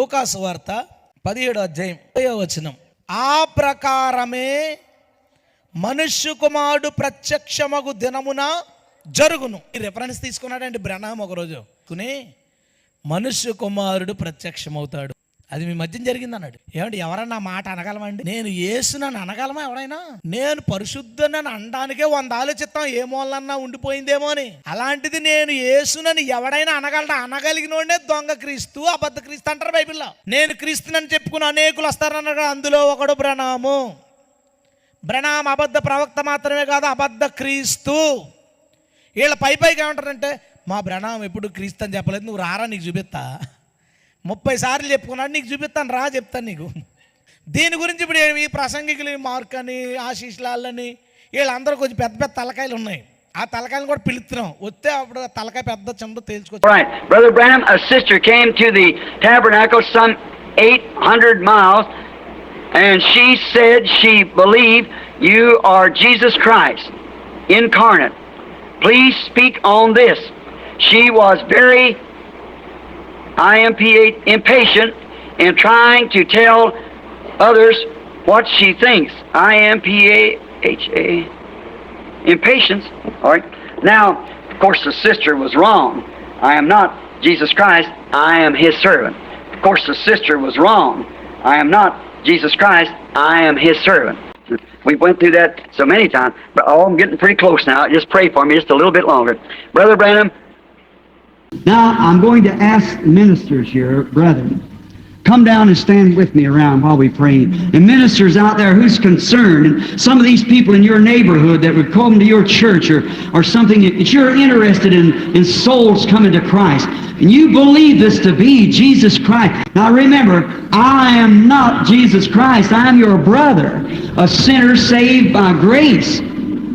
లూకాసు వార్త పదిహేడు అధ్యాయం వచనం. ఆ ప్రకారమే మనుష్య కుమారుడు ప్రత్యక్షమగు దినమున జరుగును. ఈ రెఫరెన్స్ తీసుకున్నాడండి బ్రహ్మ ఒకరోజు. కుని మనుష్య కుమారుడు ప్రత్యక్షమవుతాడు. అది మీ మధ్య జరిగింది అన్నాడు. ఏమంటే ఎవరన్నా మాట అనగలమండి నేను ఏసునని అనగలమా ఎవరైనా? నేను పరిశుద్ధనని అనడానికే వంద ఆలోచిస్తాం ఏ మూలన్నా ఉండిపోయిందేమో అని. అలాంటిది నేను ఏసునని ఎవడైనా అనగలడా? అనగలిగినోడే దొంగ క్రీస్తు అబద్ధ క్రీస్తు అంటారు బైబిల్లో. నేను క్రీస్తునని చెప్పుకుని అనేకులు వస్తారన్నారు అందులో ఒకడు ప్రణాము బ్రణాం అబద్ధ ప్రవక్త మాత్రమే కాదు అబద్ధ క్రీస్తు. వీళ్ళ పై పైకి ఏమంటారంటే మా బ్రణాం ఎప్పుడు క్రీస్తు అని చెప్పలేదు నువ్వు రారా నీకు చూపిస్తా. ముప్పై సార్లు చెప్పుకున్నాడు నీకు చూపిస్తాను రా చెప్తాను నీకు దీని గురించి ఇప్పుడు ఈ ప్రసంగికులు మార్క్ అని ఆశీష్ లాల్ అని వీళ్ళందరూ కొంచెం పెద్ద పెద్ద తలకాయలు ఉన్నాయి ఆ తలకాయలు కూడా పిలుస్తున్నాం వస్తే అప్పుడు తలకాయ పెద్ద చెంబు తేల్చుకోవచ్చు brother from a sister came to the tabernacle some 800 miles and she said she believed you are Jesus Christ incarnate please speak on this she was very IMPA impatient in trying to tell others what she thinks. IMPA impatience. All right. Now, of course, the sister was wrong. I am not Jesus Christ. I am His servant. Of course, the sister was wrong. I am not Jesus Christ. I am His servant. We went through that so many times, but oh, I'm getting pretty close now. Just pray for me just a little bit longer. Brother Branham, Now, I'm going to ask ministers here, brethren, come down and stand with me around while we pray. And ministers out there who's concerned, and some of these people in your neighborhood that would come to your church or, or something that you're interested in, in souls coming to Christ. And you believe this to be Jesus Christ. Now remember, I am not Jesus Christ. I'm your brother, a sinner saved by grace.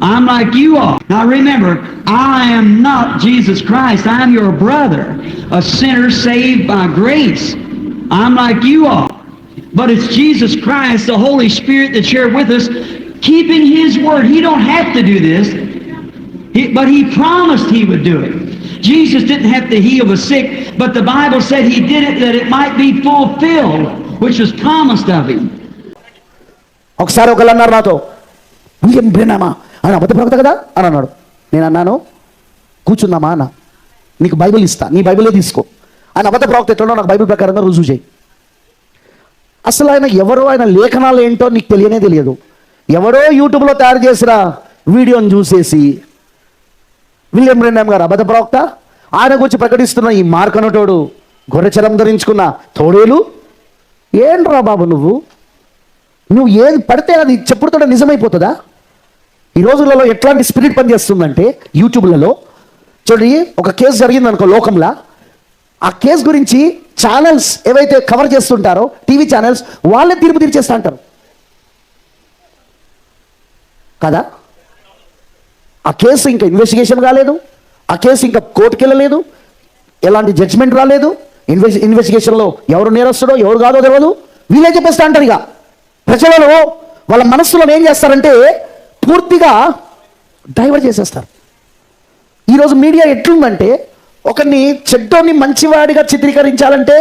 I'm like you are. Now remember, I am not Jesus Christ. I'm your brother, a sinner saved by grace. I'm like you are. But it's Jesus Christ, the Holy Spirit that's here with us, keeping His word. He don't have to do this, He- but He promised He would do it. Jesus didn't have to heal the sick, but the Bible said He did it that it might be fulfilled, which was promised of Him. ఒకసారి ఒకళ్ళు అన్నారు నాతో William బ్రెనామా ఆయన అబద్ధ ప్రవక్త కదా? అని అన్నాడు. నేను అన్నాను కూర్చుందామా అన్న. నీకు బైబిల్ ఇస్తా. నీ బైబిలే తీసుకో. ఆయన అబద్ధ ప్రవక్త ఎట్లా నాకు బైబిల్ ప్రకారంగా రుజువు చేయి. అసలు ఆయన ఎవరో ఆయన లేఖనాలు ఏంటో నీకు తెలియనే తెలియదు. ఎవరో యూట్యూబ్లో తయారు చేసిన వీడియోని చూసేసి విలియం బ్రెనామ్ గారు అబద్ధ ప్రవక్త ఆయన గురించి ప్రకటిస్తున్న ఈ మార్కనటోడు గొర్రెచరం ధరించుకున్న తోడేలు? ఏంట్రా బాబు నువ్వు? నువ్వు ఏది పడితే అది చెప్పుడుతో నిజమైపోతుందా? ఈ రోజులలో ఎట్లాంటి స్పిరిట్ పనిచేస్తుందంటే యూట్యూబ్లలో చూడండి ఒక కేసు జరిగింది అనుకో లోకంలో. ఆ కేసు గురించి ఛానల్స్ ఏవైతే కవర్ చేస్తుంటారో టీవీ ఛానల్స్ వాళ్ళే తీర్పు తీర్చేస్తా అంటారు. కదా? ఆ కేసు ఇంకా ఇన్వెస్టిగేషన్ కాలేదు. ఆ కేసు ఇంకా కోర్టుకి వెళ్ళలేదు ఎలాంటి జడ్జ్మెంట్ రాలేదు. ఇన్వెస్ ఇన్వెస్టిగేషన్లో ఎవరు నేరస్తుడో ఎవరు కాదో తెలియదు వీళ్ళే చెప్పేస్తా అంటారు ఇక. ప్రజలలో వాళ్ళ మనస్సులో ఏం చేస్తారంటే పూర్తిగా డైవర్ట్ చేసేస్తారు. ఈరోజు మీడియా ఎట్లుందంటే ఒకరిని చెడ్డోని మంచివాడిగా చిత్రీకరించాలంటే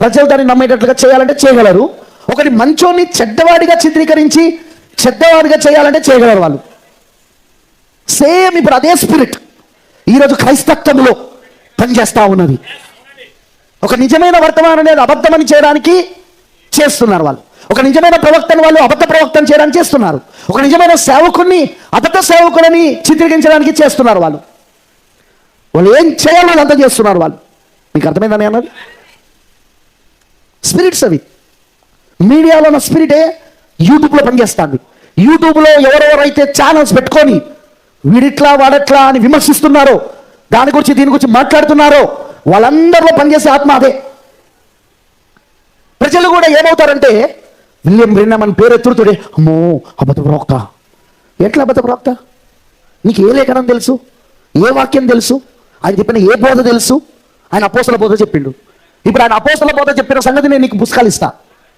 ప్రజలు దాన్ని నమ్మేటట్లుగా చేయాలంటే చేయగలరు. ఒకరి మంచోని చెడ్డవాడిగా చిత్రీకరించి చెడ్డవాడిగా చేయాలంటే చేయగలరు వాళ్ళు. సేమ్ ఇప్పుడు అదే స్పిరిట్ ఈరోజు క్రైస్తత్వంలో పనిచేస్తూ ఉన్నది. ఒక నిజమైన వర్తమానం అనేది అబద్ధమని చేయడానికి చేస్తున్నారు వాళ్ళు. ఒక నిజమైన ప్రవక్తను వాళ్ళు అబద్ధ ప్రవక్తను చేయడానికి చేస్తున్నారు. ఒక నిజమైన సేవకుని అబద్ధ సేవకుడని చిత్రీకరించడానికి చేస్తున్నారు వాళ్ళు. వాళ్ళు ఏం చేయాలో అంతా చేస్తున్నారు వాళ్ళు. మీకు అర్థమైందని అన్నది? స్పిరిట్స్ అవి. మీడియాలో ఉన్న స్పిరిటే యూట్యూబ్లో పనిచేస్తుంది. యూట్యూబ్లో ఎవరెవరైతే ఛానల్స్ పెట్టుకొని వీడిట్లా వాడట్లా అని విమర్శిస్తున్నారో దాని గురించి దీని గురించి మాట్లాడుతున్నారో వాళ్ళందరిలో పనిచేసే ఆత్మ అదే. ప్రజలు కూడా ఏమవుతారంటే విలియం బ్రెన్నమ్ పేరు ఎత్తుడుతుడే అమ్మో అబద్ధ ప్రవక్త ఎట్లా అబద్ధ ప్రవక్త నీకు ఏ లేఖనం తెలుసు? ఏ వాక్యం తెలుసు? ఆయన చెప్పిన ఏ బోధ తెలుసు? ఆయన అపోసల బోధ చెప్పిండు. ఇప్పుడు ఆయన అపోసల బోధ చెప్పిన సంగతి నేను నీకు పుస్తకాలు ఇస్తా.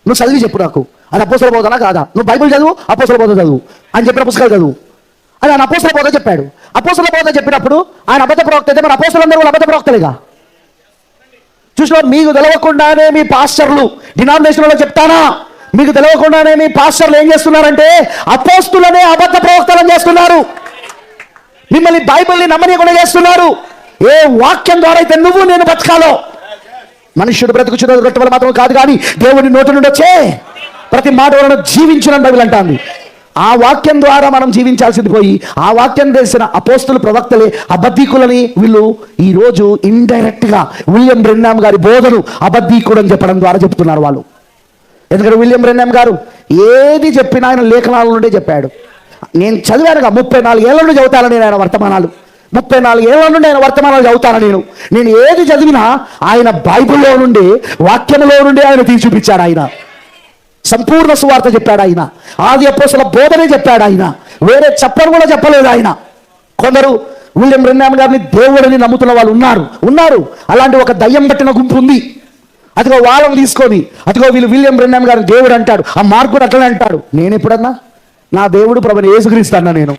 నువ్వు చదివి చెప్పు నాకు. అది అపోసల బోధనా కాదా? నువ్వు బైబిల్ చదువు అపోసల బోధ చదువు. ఆయన చెప్పిన పుస్తకాలు చదువు. అది ఆయన అపోసల బోధ చెప్పాడు. అపోసల బోధ చెప్పినప్పుడు ఆయన అబద్ధ ప్రవక్త అయితే మరి అపోసలందరూ కూడా అబద్ధ ప్రవక్తలేగా చూసిన మీకు తెలవకుండానే మీ పాస్టర్లు డినామినేషన్లో చెప్తానా? మీకు తెలియకుండానే మీ పాస్టర్లు ఏం చేస్తున్నారంటే అపోస్తులనే అబద్ధ ప్రవక్తలను చేస్తున్నారు. మిమ్మల్ని బైబిల్ని నమ్మనీయకుండా చేస్తున్నారు. ఏ వాక్యం ద్వారా అయితే నువ్వు నేను బతకాలో? మనుషుడు బ్రతుకు చుట్టూ వల్ల మాత్రం కాదు కానీ దేవుని నోటి నుండి వచ్చే ప్రతి మాట వలన జీవించిన బైబిల్ అంటాను ఆ వాక్యం ద్వారా మనం జీవించాల్సింది పోయి ఆ వాక్యం తెలిసిన అపోస్తుల ప్రవక్తలే అబద్ధీకులని వీళ్ళు ఈ రోజు విలియం బ్రెన్నామ్ గారి బోధను అబద్ధీకుడు అని చెప్పడం ద్వారా చెప్తున్నారు వాళ్ళు. ఎందుకంటే విలియం బ్రెన్నామ్ గారు ఏది చెప్పినా ఆయన లేఖనాల నుండే చెప్పాడు. నేను చదివానుగా ముప్పై నాలుగు నుండి చదువుతాను నేను ఆయన వర్తమానాలు. ముప్పై నాలుగు నుండి ఆయన వర్తమానాలు చదువుతాను నేను. నేను ఏది చదివినా ఆయన బైబిల్లో నుండి వాక్యంలో నుండి ఆయన తీసి చూపించాడు ఆయన. సంపూర్ణ సువార్త చెప్పాడు ఆయన. ఆది అపోసల బోధనే చెప్పాడు ఆయన. వేరే చెప్పని కూడా చెప్పలేదు ఆయన. కొందరు విలియం బ్రెన్నామ్ గారిని దేవుడని నమ్ముతున్న వాళ్ళు ఉన్నారు. ఉన్నారు. అలాంటి ఒక దయ్యం పట్టిన గుంపు ఉంది. అదిగో వాళ్ళని తీసుకొని అదిగో వీళ్ళు విలియం బ్రెన్నామ్ గారిని దేవుడు అంటాడు ఆ మార్కుడు అట్లనే అంటాడు. నేను ఎప్పుడన్నా? నా దేవుడు ప్రభుని ఏసుక్రీస్తు అన్నా నేను.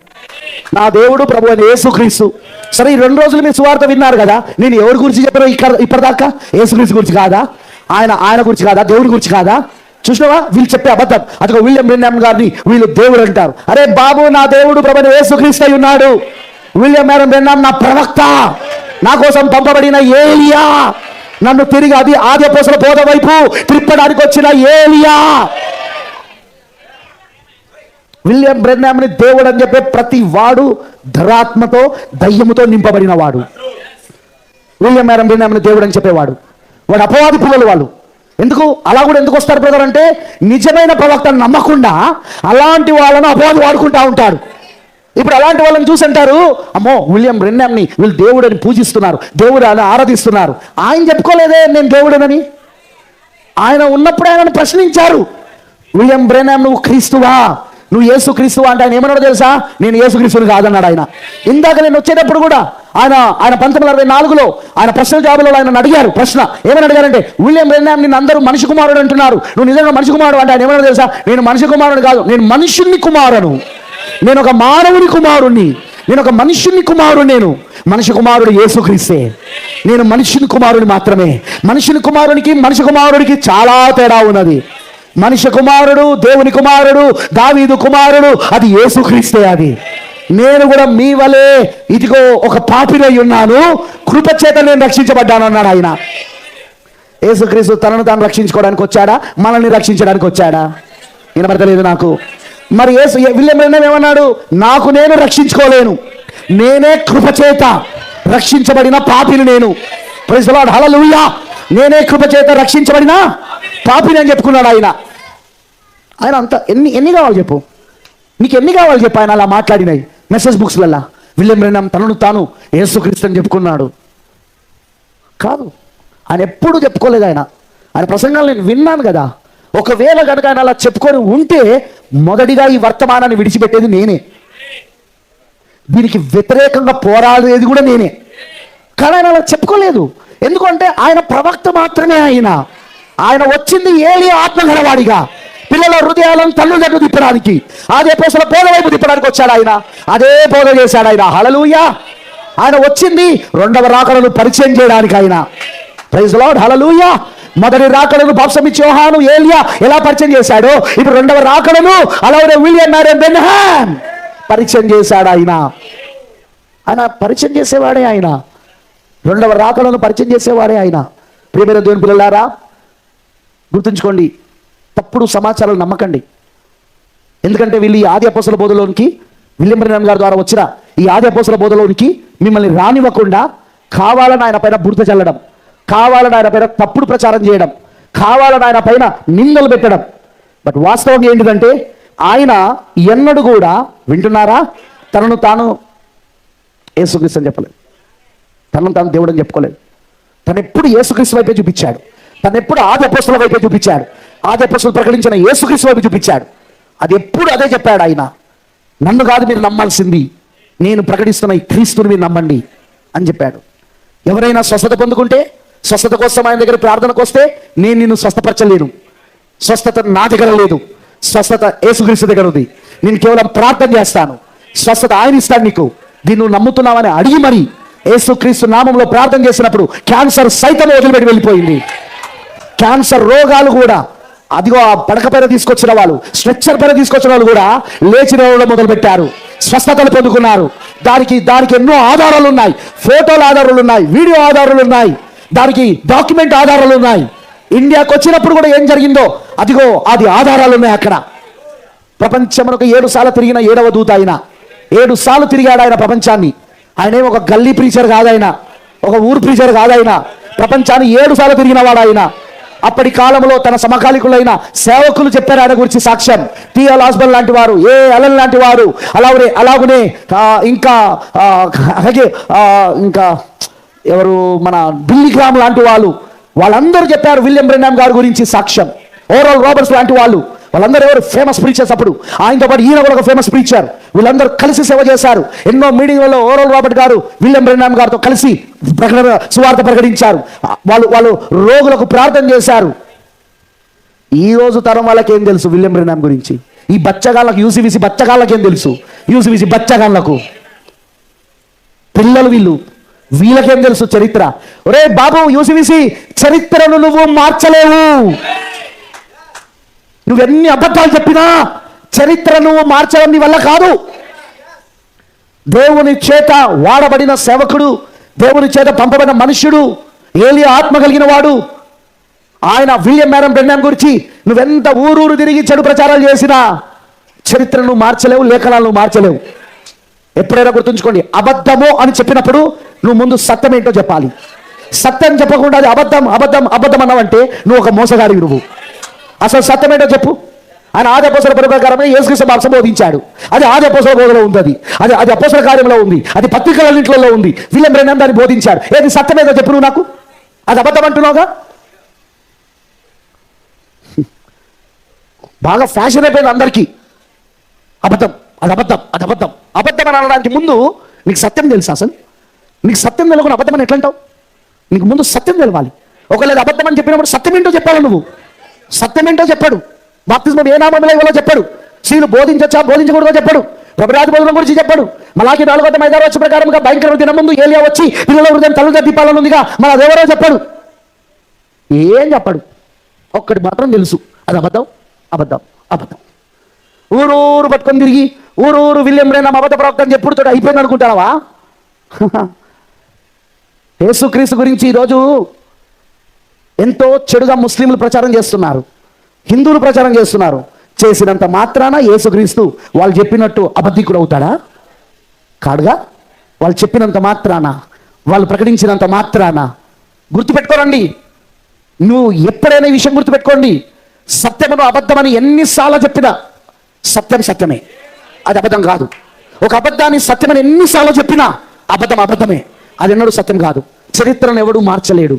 నా దేవుడు ప్రభు అని ఏసుక్రీస్తు సరే ఈ రెండు రోజులు మీరు సువార్త విన్నారు కదా నేను ఎవరి గురించి చెప్పారో ఇక్కడ ఇప్పటిదాకా? ఏసుక్రీస్తు గురించి కాదా? ఆయన ఆయన గురించి కాదా? దేవుడి గురించి కాదా? చూసినావా? వీళ్ళు చెప్పే అబద్ధం. అదిగో విలియం బ్రెన్నామ్ గారిని వీళ్ళు దేవుడు అంటారు. అరే బాబు నా దేవుడు ప్రభుని ఏసుక్రీస్తు అయి ఉన్నాడు. విలియం మేడం బ్రెన్నామ్ నా ప్రవక్త. నా కోసం పంపబడిన ఏలియా. నన్ను తిరిగి అది ఆది అపోసల బోధ వైపు తిప్పడానికి వచ్చిన ఏలియా. విలియం బ్రెన్నామ్ని దేవుడు అని చెప్పే ప్రతి వాడు ధరాత్మతో దయ్యముతో నింపబడిన వాడు. విలియం మేడం బ్రెన్నామ్ని దేవుడు అని చెప్పేవాడు. వాడు అపవాది పిల్లలు వాళ్ళు. ఎందుకు? అలా కూడా ఎందుకు వస్తారు బ్రదర్ అంటే నిజమైన ప్రవక్తను నమ్మకుండా అలాంటి వాళ్ళను అపవాది వాడుకుంటా ఉంటారు ఇప్పుడు అలాంటి వాళ్ళని చూసి అంటారు అమ్మో విలియం బ్రెన్నామ్ని వీళ్ళు దేవుడని పూజిస్తున్నారు దేవుడు అని ఆరాధిస్తున్నారు. ఆయన చెప్పుకోలేదే నేను దేవుడనని. ఆయన ఉన్నప్పుడు ఆయనను ప్రశ్నించారు విలియం బ్రెనామ్ నువ్వు క్రీస్తువా? నువ్వు యేసు క్రీస్తువా? అంటే ఆయన ఏమన్నాడో తెలుసా? నేను యేసు క్రీస్తుని కాదన్నాడు ఆయన. ఇందాక నేను వచ్చేటప్పుడు కూడా ఆయన ఆయన పంతొమ్మిది అరవై నాలుగులో ఆయన ప్రశ్న జాబులో ఆయన అడిగారు ప్రశ్న. ఏమని అడిగారంటే విలియం బ్రెనామ్ నిన్ను అందరూ మనిషి కుమారుడు అంటున్నారు. నువ్వు నిజంగా మనిషి కుమారుడు అంటే ఆయన ఏమన్నా తెలుసా? నేను మనిషి కుమారుడు కాదు నేను మనుషుని కుమారును నేను ఒక మానవుని కుమారుణ్ణి. నేను ఒక మనుషుని కుమారుడు నేను. మనిషి కుమారుడు యేసుక్రీస్తే. నేను మనుషుని కుమారుడు మాత్రమే. మనుషుని కుమారునికి మనిషి కుమారుడికి చాలా తేడా ఉన్నది. మనిషి కుమారుడు దేవుని కుమారుడు దావీదు కుమారుడు అది యేసుక్రీస్తే అది. నేను కూడా మీ వలే ఇదిగో ఒక పాపినై ఉన్నాను. కృపచేత నేను రక్షించబడ్డాను అన్నాడు ఆయన. యేసుక్రీస్తు తనను తాను రక్షించుకోవడానికి వచ్చాడా? మనల్ని రక్షించడానికి వచ్చాడా? వినబడతలేదు నాకు. మరి ఏసు విలియం ఏమన్నాడు? నాకు నేను రక్షించుకోలేను. నేనే కృపచేత రక్షించబడిన పాపిని నేను. ప్రజలాడు హలలుయ్యా నేనే కృపచేత రక్షించబడిన పాపిని అని చెప్పుకున్నాడు ఆయన. ఆయన అంత ఎన్ని ఎన్ని కావాలి చెప్పు. నీకు ఎన్ని కావాలి చెప్పు ఆయన అలా మాట్లాడినాయి. మెసేజ్ బుక్స్లల్లా విలియం బ్రెన్హమ్ తనను తాను యేసుక్రీస్తు అని చెప్పుకున్నాడు. కాదు. ఆయన ఎప్పుడు చెప్పుకోలేదు ఆయన. ఆయన ప్రసంగాలు నేను విన్నాను కదా. ఒకవేళ కనుక ఆయన అలా చెప్పుకొని ఉంటే మొదటిగా ఈ వర్తమానాన్ని విడిచిపెట్టేది నేనే. దీనికి వ్యతిరేకంగా పోరాడేది కూడా నేనే. కానీ ఆయన అలా చెప్పుకోలేదు. ఎందుకంటే ఆయన ప్రవక్త మాత్రమే ఆయన. ఆయన వచ్చింది ఏలి ఆత్మ గలవాడిగా పిల్లల హృదయాలను తల్లిదండ్రులు తిప్పడానికి. అదే పోసల బోధ వైపు తిప్పడానికి వచ్చాడు ఆయన. అదే బోధ చేశాడు ఆయన. హలలుయా ఆయన వచ్చింది రెండవ రాకలను పరిచయం చేయడానికి ఆయన. ప్రైజ్ లాడ్ హలలుయా మొదటి రాకడను బాప్సమిచ్చి యోహాను ఏలియా ఎలా పరిచయం చేశాడో? ఇప్పుడు రెండవ రాకడను అలాగే విలియం మ్యారన్ బెన్హామ్ పరిచయం చేశాడు ఆయన. ఆయన పరిచయం చేసేవాడే ఆయన. రెండవ రాకలను పరిచయం చేసేవాడే ఆయన. ప్రియమైన దేవుని పిల్లలారా గుర్తుంచుకోండి తప్పుడు సమాచారాలు నమ్మకండి. ఎందుకంటే వీళ్ళు ఈ ఆది అపోసల బోధలోనికి విలియం గారి ద్వారా వచ్చిన ఈ ఆది అపోసల బోధలోనికి మిమ్మల్ని రానివ్వకుండా కావాలని ఆయన పైన బురద చల్లడం. కావాలని ఆయన పైన తప్పుడు ప్రచారం చేయడం కావాలని ఆయన పైన నిందలు పెట్టడం. బట్ వాస్తవం ఏంటిదంటే ఆయన ఎన్నడూ కూడా వింటున్నారా? తనను తాను ఏసుక్రీస్తు అని చెప్పలేదు. తనను తాను దేవుడు అని చెప్పుకోలేదు. తను ఎప్పుడు యేసుక్రీస్తు వైపే చూపించాడు. తను ఎప్పుడు ఆదపస్తుల వైపే చూపించాడు. ఆదపస్తులు ప్రకటించిన యేసుక్రీస్తు వైపు చూపించాడు. అది ఎప్పుడు అదే చెప్పాడు ఆయన. నన్ను కాదు మీరు నమ్మాల్సింది. నేను ప్రకటిస్తున్న ఈ క్రీస్తుని మీరు నమ్మండి అని చెప్పాడు. ఎవరైనా స్వస్థత పొందుకుంటే స్వస్థత కోసం ఆయన దగ్గర ప్రార్థనకు వస్తే నేను నిన్ను స్వస్థపరచలేను. స్వస్థత నా దగ్గర లేదు. స్వస్థత ఏసుగ్రీస్తు దగ్గర ఉంది. నేను కేవలం ప్రార్థన చేస్తాను. స్వస్థత ఆయన ఇస్తాడు నీకు. దీన్ని నువ్వు నమ్ముతున్నావని అడిగి మరి యేసుక్రీస్తు నామంలో ప్రార్థన చేసినప్పుడు క్యాన్సర్ సైతం వదిలిపెట్టి వెళ్ళిపోయింది. క్యాన్సర్ రోగాలు కూడా అదిగో ఆ పడక పైన తీసుకొచ్చిన వాళ్ళు స్ట్రెచ్చర్ పైన తీసుకొచ్చిన వాళ్ళు కూడా లేచి నడవడం మొదలుపెట్టారు. స్వస్థతలు పొందుకున్నారు. దానికి దానికి ఎన్నో ఆధారాలు ఉన్నాయి. ఫోటోల ఆధారాలు ఉన్నాయి. వీడియో ఆధారాలు ఉన్నాయి. దానికి డాక్యుమెంట్ ఆధారాలు ఉన్నాయి. ఇండియాకు వచ్చినప్పుడు కూడా ఏం జరిగిందో అదిగో అది ఆధారాలు ఉన్నాయి అక్కడ. ప్రపంచమునకు ఏడు సార్లు తిరిగిన ఏడవ దూత ఆయన. ఏడు సార్లు తిరిగాడు ఆయన ప్రపంచాన్ని. ఆయన ఒక గల్లీ ప్రీచర్ కాదాయన ఒక ఊరు ప్రీచర్ కాదాయన ప్రపంచాన్ని ఏడు సార్లు తిరిగిన వాడు ఆయన. అప్పటి కాలంలో తన సమకాలికులైన సేవకులు చెప్పారు ఆయన గురించి సాక్ష్యం. టిఎల్ హాస్బల్ లాంటి వారు ఏ. అలన్ లాంటి వారు. అలాగే అలాగనే ఆ, ఇంకా ఆ, అలాగే ఆ, ఇంకా ఎవరు మన బిల్లిగ్రామ్ లాంటి వాళ్ళు వాళ్ళందరూ చెప్పారు విలియం బ్రెన్నామ్ గారి గురించి సాక్ష్యం. ఓవరాల్ రాబర్ట్స్ లాంటి వాళ్ళు వాళ్ళందరూ ఎవరు ఫేమస్ ప్రీచర్స్ అప్పుడు. ఆయనతో పాటు ఈయన కూడా ఒక ఫేమస్ ప్రీచర్ వీళ్ళందరూ కలిసి సేవ చేశారు. ఎన్నో మీటింగ్లలో overall Robert garu William Brennan గారితో కలిసి ప్రకటన సువార్త ప్రకటించారు. వాళ్ళు వాళ్ళు రోగులకు ప్రార్థన చేశారు. ఈ రోజు తరం వాళ్ళకి ఏం తెలుసు విలియం బ్రెన్నామ్ గురించి? ఈ బచ్చగాళ్ళకు యూసీబీసీ బచ్చగాళ్ళకి ఏం తెలుసు? యూసీబీసీ బచ్చగాళ్ళకు. పిల్లలు వీళ్ళు వీళ్ళకేం తెలుసు చరిత్ర? ఒరే బాబు యూసివిసి చరిత్రను నువ్వు మార్చలేవు. నువ్వెన్ని అబద్ధాలు చెప్పినా చరిత్ర నువ్వు మార్చడం నీ వల్ల కాదు. దేవుని చేత వాడబడిన సేవకుడు దేవుని చేత పంపబడిన మనుష్యుడు ఏలియా ఆత్మ కలిగిన వాడు. ఆయన విలియం మేరం బ్రెన్నాం గురించి నువ్వెంత ఊరూరు తిరిగి చెడు ప్రచారాలు చేసినా చరిత్రను మార్చలేవు లేఖనాలను మార్చలేవు. ఎప్పుడైనా గుర్తుంచుకోండి అబద్ధము అని చెప్పినప్పుడు నువ్వు ముందు సత్యం ఏంటో చెప్పాలి. సత్యం చెప్పకుండా అది అబద్ధం అబద్ధం అబద్ధం అన్నావంటే నువ్వు ఒక మోసగాడివి నువ్వు. అసలు సత్యం ఏంటో చెప్పు. ఆయన ఆది అపోసల ప్రకారమే యేసుకృష్ణ మాంసం బోధించాడు. అది ఆది అపోసల బోధలో ఉంది అది అది అది అపోసల కార్యంలో ఉంది. అది పత్రికలన్నింటిలో ఉంది. విలియం బ్రెన్నాం దాన్ని బోధించాడు. ఏది సత్యం ఏదో చెప్పు నువ్వు నాకు? అది అబద్ధం అంటున్నావుగా? బాగా ఫ్యాషన్ అయిపోయింది అందరికీ. అబద్ధం అది అబద్ధం అది అబద్ధం. అబద్ధం అని అనడానికి ముందు నీకు సత్యం తెలుసా అసలు? నీకు సత్యం తెలియకుండా అబద్ధం అని ఎట్లంటావు? నీకు ముందు సత్యం తెలవాలి. ఒకవేళ అబద్ధం అని చెప్పినప్పుడు సత్యం ఏంటో చెప్పాలి నువ్వు. సత్యం ఏంటో చెప్పాడు. బాప్తిజం ఏ నామంలో ఇవ్వాలో చెప్పాడు. స్త్రీలు బోధించచ్చా బోధించకూడదో చెప్పాడు. ప్రభురాజు బోధన గురించి చెప్పాడు. మలాకి నాలుగో ఐదారు వచ్చి ప్రకారంగా భయంకర దిన ముందు ఏలియా వచ్చి పిల్లల హృదయం తల్లుగా దీపాలను ఉందిగా మన అదెవరో చెప్పాడు. ఏం చెప్పాడు? ఒక్కటి మాత్రం తెలుసు. అది అబద్ధం? అబద్ధం. అబద్ధం. ఊరూరు పట్టుకొని తిరిగి ఊరూరు విలియం రేనా అబద్ధ ప్రవక్త అని చెప్పుడుతో అయిపోయింది అనుకుంటావా? యేసుక్రీస్తు గురించి ఈరోజు ఎంతో చెడుగా ముస్లింలు ప్రచారం చేస్తున్నారు హిందువులు ప్రచారం చేస్తున్నారు. చేసినంత మాత్రాన యేసుక్రీస్తు వాళ్ళు చెప్పినట్టు అబద్ధికుడు అవుతాడా కాడుగా వాళ్ళు చెప్పినంత మాత్రాన వాళ్ళు ప్రకటించినంత మాత్రాన. గుర్తుపెట్టుకోరండి నువ్వు ఎప్పుడైనా ఈ విషయం గుర్తుపెట్టుకోండి. సత్యమును అబద్ధమని ఎన్నిసార్లు చెప్పినా సత్యం సత్యమే. అది అబద్ధం కాదు. ఒక అబద్ధాన్ని సత్యమని ఎన్నిసార్లు చెప్పినా అబద్ధం అబద్ధమే. అది ఎన్నడూ సత్యం కాదు. చరిత్రను ఎవడు మార్చలేడు.